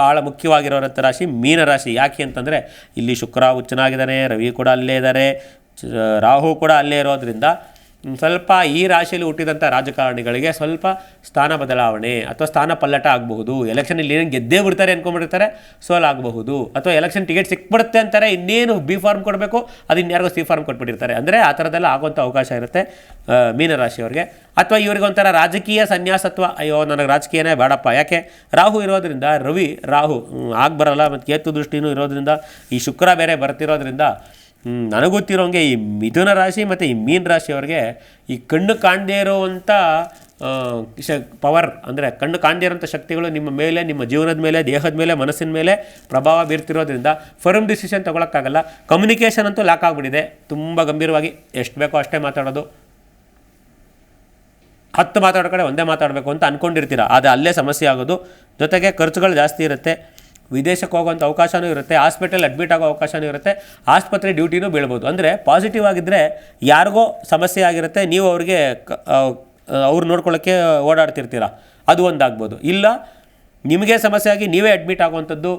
ಭಾಳ ಮುಖ್ಯವಾಗಿರುವಂಥ ರಾಶಿ ಮೀನರಾಶಿ ಯಾಕೆ ಅಂತಂದರೆ ಇಲ್ಲಿ ಶುಕ್ರ ಹುಚ್ಚನಾಗಿದ್ದಾನೆ ರವಿ ಕೂಡ ಅಲ್ಲೇ ಇದ್ದಾರೆ ರಾಹು ಕೂಡ ಅಲ್ಲೇ ಇರೋದ್ರಿಂದ ಸ್ವಲ್ಪ ಈ ರಾಶಿಯಲ್ಲಿ ಹುಟ್ಟಿದಂಥ ರಾಜಕಾರಣಿಗಳಿಗೆ ಸ್ವಲ್ಪ ಸ್ಥಾನ ಬದಲಾವಣೆ ಅಥವಾ ಸ್ಥಾನ ಪಲ್ಲಟ ಆಗಬಹುದು. ಎಲೆಕ್ಷನಲ್ಲಿ ಏನೇನು ಗೆದ್ದೇ ಬಿಡ್ತಾರೆ ಅಂದ್ಕೊಂಡ್ಬಿಡ್ತಾರೆ ಸೋಲಾಗಬಹುದು ಅಥವಾ ಎಲೆಕ್ಷನ್ ಟಿಕೆಟ್ ಸಿಕ್ಬಿಡುತ್ತೆ ಅಂತಾರೆ, ಇನ್ನೇನು ಬಿ ಫಾರ್ಮ್ ಕೊಡಬೇಕು, ಅದು ಇನ್ಯಾರಿಗೋ ಸಿ ಫಾರ್ಮ್ ಕೊಟ್ಬಿಟ್ಟಿರ್ತಾರೆ. ಅಂದರೆ ಆ ಥರದ್ದೆಲ್ಲ ಆಗುವಂಥ ಅವಕಾಶ ಇರುತ್ತೆ ಮೀನರಾಶಿಯವ್ರಿಗೆ. ಅಥವಾ ಇವರಿಗೆ ಒಂಥರ ರಾಜಕೀಯ ಸನ್ಯಾಸತ್ವ, ಅಯ್ಯೋ, ನನಗೆ ರಾಜಕೀಯನೇ ಬೇಡಪ್ಪ. ಯಾಕೆ? ರಾಹು ಇರೋದ್ರಿಂದ, ರವಿ, ರಾಹು ಆಗಿ ಬರಲ್ಲ, ಮತ್ತು ಕೇತು ದೃಷ್ಟಿನೂ ಇರೋದ್ರಿಂದ, ಈ ಶುಕ್ರ ಬೇರೆ ಬರ್ತಿರೋದ್ರಿಂದ ನನಗೆ ಗೊತ್ತಿರೋಂಗೆ ಈ ಮಿಥುನ ರಾಶಿ ಮತ್ತು ಈ ಮೀನ ರಾಶಿಯವ್ರಿಗೆ ಈ ಕಣ್ಣು ಕಾಣದೇ ಇರುವಂಥ ಶ ಪವರ್ ಅಂದರೆ ಕಣ್ಣು ಕಾಣದೇ ಇರೋಂಥ ಶಕ್ತಿಗಳು ನಿಮ್ಮ ಮೇಲೆ, ನಿಮ್ಮ ಜೀವನದ ಮೇಲೆ, ದೇಹದ ಮೇಲೆ, ಮನಸ್ಸಿನ ಮೇಲೆ ಪ್ರಭಾವ ಬೀರ್ತಿರೋದ್ರಿಂದ ಫರ್ಮ್ ಡಿಸಿಷನ್ ತೊಗೊಳಕ್ಕಾಗಲ್ಲ. ಕಮ್ಯುನಿಕೇಷನ್ ಅಂತೂ ಲಾಕ್ ಆಗಿಬಿಟ್ಟಿದೆ. ತುಂಬ ಗಂಭೀರವಾಗಿ ಎಷ್ಟು ಬೇಕೋ ಅಷ್ಟೇ ಮಾತಾಡೋದು. ಹತ್ತು ಮಾತಾಡೋ ಕಡೆ ಒಂದೇ ಮಾತಾಡಬೇಕು ಅಂತ ಅಂದ್ಕೊಂಡಿರ್ತೀರ ಅದು ಅಲ್ಲೇ ಸಮಸ್ಯೆ ಆಗೋದು. ಜೊತೆಗೆ ಖರ್ಚುಗಳು ಜಾಸ್ತಿ ಇರುತ್ತೆ. ವಿದೇಶಕ್ಕೆ ಹೋಗೋಂಥ ಅವಕಾಶವೂ ಇರುತ್ತೆ, ಹಾಸ್ಪಿಟಲ್ ಅಡ್ಮಿಟ್ ಆಗೋ ಅವಕಾಶವೂ ಇರುತ್ತೆ, ಆಸ್ಪತ್ರೆ ಡ್ಯೂಟಿನೂ ಬೀಳ್ಬೋದು. ಅಂದರೆ ಪಾಸಿಟಿವ್ ಆಗಿದ್ದರೆ ಯಾರಿಗೋ ಸಮಸ್ಯೆ ಆಗಿರುತ್ತೆ, ನೀವು ಅವ್ರಿಗೆ ಅವ್ರು ನೋಡ್ಕೊಳ್ಳೋಕ್ಕೆ ಓಡಾಡ್ತಿರ್ತೀರ. ಅದು ಒಂದಾಗ್ಬೋದು. ಇಲ್ಲ, ನಿಮಗೆ ಸಮಸ್ಯೆ ಆಗಿ ನೀವೇ ಅಡ್ಮಿಟ್ ಆಗುವಂಥದ್ದು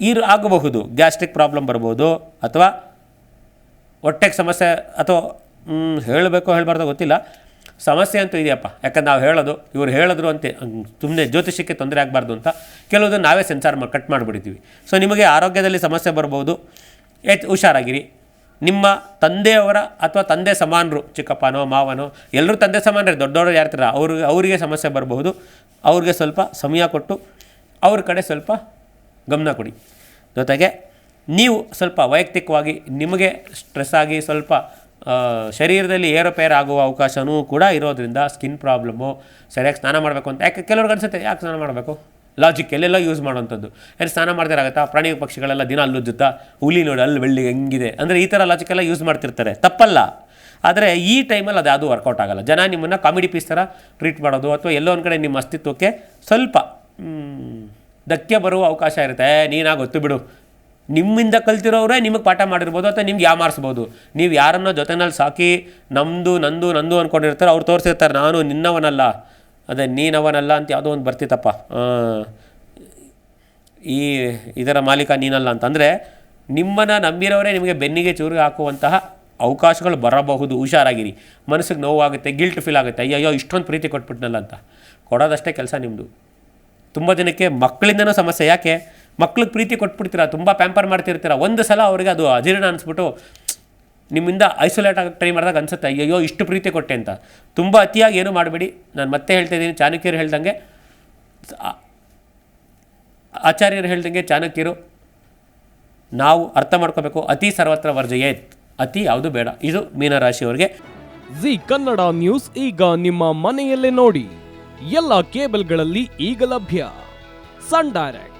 ಇರ್, ಆಗಬಹುದು. ಗ್ಯಾಸ್ಟ್ರಿಕ್ ಪ್ರಾಬ್ಲಮ್ ಬರ್ಬೋದು, ಅಥವಾ ಹೊಟ್ಟೆಗೆ ಸಮಸ್ಯೆ, ಅಥವಾ ಹೇಳಬೇಕೋ ಹೇಳಬಾರ್ದೋ ಗೊತ್ತಿಲ್ಲ. ಸಮಸ್ಯೆ ಅಂತೂ ಇದೆಯಪ್ಪ. ಯಾಕಂದ್ರೆ ನಾವು ಹೇಳೋದು, ಇವ್ರು ಹೇಳಿದ್ರು ಅಂತ ಸುಮ್ಮನೆ ಜ್ಯೋತಿಷಕ್ಕೆ ತೊಂದರೆ ಆಗಬಾರ್ದು ಅಂತ ಕೆಲವೊಂದು ನಾವೇ ಸೆನ್ಸಾರ್ ಮಾಡಿ ಕಟ್ ಮಾಡಿಬಿಡ್ತೀವಿ ಸೊ ನಿಮಗೆ ಆರೋಗ್ಯದಲ್ಲಿ ಸಮಸ್ಯೆ ಬರ್ಬೋದು. ಎತ್ ಹುಷಾರಾಗಿರಿ. ನಿಮ್ಮ ತಂದೆಯವರ ಅಥವಾ ತಂದೆ ಸಮಾನರು, ಚಿಕ್ಕಪ್ಪನೋ, ಮಾವನೋ ಎಲ್ಲರೂ ತಂದೆ ಸಮಾನರೇ, ದೊಡ್ಡವರು ಯಾರ್ತಾರ ಅವ್ರಿಗೆ ಅವರಿಗೆ ಸಮಸ್ಯೆ ಬರಬಹುದು ಅವ್ರಿಗೆ ಸ್ವಲ್ಪ ಸಮಯ ಕೊಟ್ಟು, ಅವ್ರ ಕಡೆ ಸ್ವಲ್ಪ ಗಮನ ಕೊಡಿ. ಜೊತೆಗೆ ನೀವು ಸ್ವಲ್ಪ ವೈಯಕ್ತಿಕವಾಗಿ ನಿಮಗೆ ಸ್ಟ್ರೆಸ್ ಆಗಿ ಸ್ವಲ್ಪ ಶರೀರದಲ್ಲಿ ಏರೋಪೇರ್ ಆಗುವ ಅವಕಾಶವೂ ಕೂಡ ಇರೋದ್ರಿಂದ ಸ್ಕಿನ್ ಪ್ರಾಬ್ಲಮ್ಮು ಸರಿಯಾಗಿ ಸ್ನಾನ ಮಾಡಬೇಕು ಅಂತ. ಯಾಕೆ ಕೆಲವ್ರಿಗೆ ಅನ್ಸುತ್ತೆ, ಯಾಕೆ ಸ್ನಾನ ಮಾಡಬೇಕು? ಲಾಜಿಕ್ ಎಲ್ಲೆಲ್ಲ ಯೂಸ್ ಮಾಡೋವಂಥದ್ದು. ಏನು ಸ್ನಾನ ಮಾಡ್ದಿರಾಗತ್ತಾ ಪ್ರಾಣಿ ಪಕ್ಷಿಗಳೆಲ್ಲ ದಿನ ಅಲ್ಲುಜ್ಜುತ್ತಾ ಹುಲಿ ನೋಡಿ ಅಲ್ಲಿ ಬೆಳ್ಳಿ ಹೆಂಗಿದೆ? ಅಂದರೆ ಈ ಥರ ಲಾಜಿಕ್ಕೆಲ್ಲ ಯೂಸ್ ಮಾಡ್ತಿರ್ತಾರೆ. ತಪ್ಪಲ್ಲ. ಆದರೆ ಈ ಟೈಮಲ್ಲಿ ಅದು ಯಾವುದೂ ವರ್ಕೌಟ್ ಆಗಲ್ಲ. ಜನ ನಿಮ್ಮನ್ನು ಕಾಮಿಡಿ ಪೀಸ್ ಥರ ಟ್ರೀಟ್ ಮಾಡೋದು ಅಥವಾ ಎಲ್ಲೋ ಒಂದು ಕಡೆ ನಿಮ್ಮ ಅಸ್ತಿತ್ವಕ್ಕೆ ಸ್ವಲ್ಪ ಧಕ್ಕೆ ಬರುವ ಅವಕಾಶ ಇರುತ್ತೆ. ನೀನಾಗ ಗೊತ್ತು ಬಿಡು. ನಿಮ್ಮಿಂದ ಕಲ್ತಿರೋರೇ ನಿಮಗೆ ಪಾಠ ಮಾಡಿರ್ಬೋದು ಅಥವಾ ನಿಮ್ಗೆ ಯಾವ ಮಾರಿಸ್ಬೋದು ನೀವು ಯಾರನ್ನೋ ಜೊತೆನಲ್ಲಿ ಸಾಕಿ ನಮ್ಮದು ನಂದು ನಂದು ಅಂದ್ಕೊಂಡಿರ್ತಾರೆ ಅವ್ರು ತೋರಿಸಿರ್ತಾರೆ, ನಾನು ನಿನ್ನವನಲ್ಲ. ಅದೇ ನೀನವನಲ್ಲ ಅಂತ ಯಾವುದೋ ಒಂದು ಬರ್ತಿತ್ತಪ್ಪ. ಈ ಇದರ ಮಾಲೀಕ ನೀನಲ್ಲ ಅಂತಂದರೆ ನಿಮ್ಮನ್ನು ನಂಬಿರೋರೇ ನಿಮಗೆ ಬೆನ್ನಿಗೆ ಚೂರು ಹಾಕುವಂತಹ ಅವಕಾಶಗಳು ಬರಬಹುದು. ಹುಷಾರಾಗಿರಿ. ಮನಸ್ಸಿಗೆ ನೋವಾಗುತ್ತೆ ಗಿಲ್ಟ್ ಫೀಲ್ ಆಗುತ್ತೆ. ಅಯ್ಯಯ್ಯೋ, ಇಷ್ಟೊಂದು ಪ್ರೀತಿ ಕೊಟ್ಬಿಟ್ನಲ್ಲ ಅಂತ. ಕೊಡೋದಷ್ಟೇ ಕೆಲಸ ನಿಮ್ಮದು ತುಂಬ ಜನಕ್ಕೆ ಮಕ್ಕಳಿಂದನೂ ಸಮಸ್ಯೆ. ಯಾಕೆ? ಮಕ್ಳಿಗೆ ಪ್ರೀತಿ ಕೊಟ್ಬಿಡ್ತೀರಾ, ತುಂಬ ಪ್ಯಾಂಪರ್ ಮಾಡ್ತಿರ್ತೀರ, ಒಂದು ಸಲ ಅವ್ರಿಗೆ ಅದು ಅಜೀರ್ಣ ಅನಿಸ್ಬಿಟ್ಟು ನಿಮ್ಮಿಂದ ಐಸೋಲೇಟ್ ಆಗಕ್ಕೆ ಟ್ರೈ ಮಾಡಿದಾಗ ಅನ್ಸುತ್ತೆ ಅಯ್ಯೋ ಇಷ್ಟು ಪ್ರೀತಿ ಕೊಟ್ಟೆ ಅಂತ. ತುಂಬ ಅತಿಯಾಗಿ ಏನು ಮಾಡಬೇಡಿ, ನಾನು ಮತ್ತೆ ಹೇಳ್ತಾ ಇದ್ದೀನಿ, ಚಾಣಕ್ಯರು ಹೇಳ್ದಂಗೆ ಆಚಾರ್ಯರು ಹೇಳ್ದಂಗೆ ಚಾಣಕ್ಯರು, ನಾವು ಅರ್ಥ ಮಾಡ್ಕೋಬೇಕು, ಅತಿ ಸರ್ವತ್ರ ವರ್ಜಯೇತ್ ಅತಿ ಯಾವುದು ಬೇಡ. ಇದು ಮೀನರಾಶಿಯವರಿಗೆ. ಜಿ ಕನ್ನಡ ನ್ಯೂಸ್ ಈಗ ನಿಮ್ಮ ಮನೆಯಲ್ಲೇ ನೋಡಿ, ಎಲ್ಲ ಕೇಬಲ್ಗಳಲ್ಲಿ ಈಗ ಲಭ್ಯ. Sun Direct.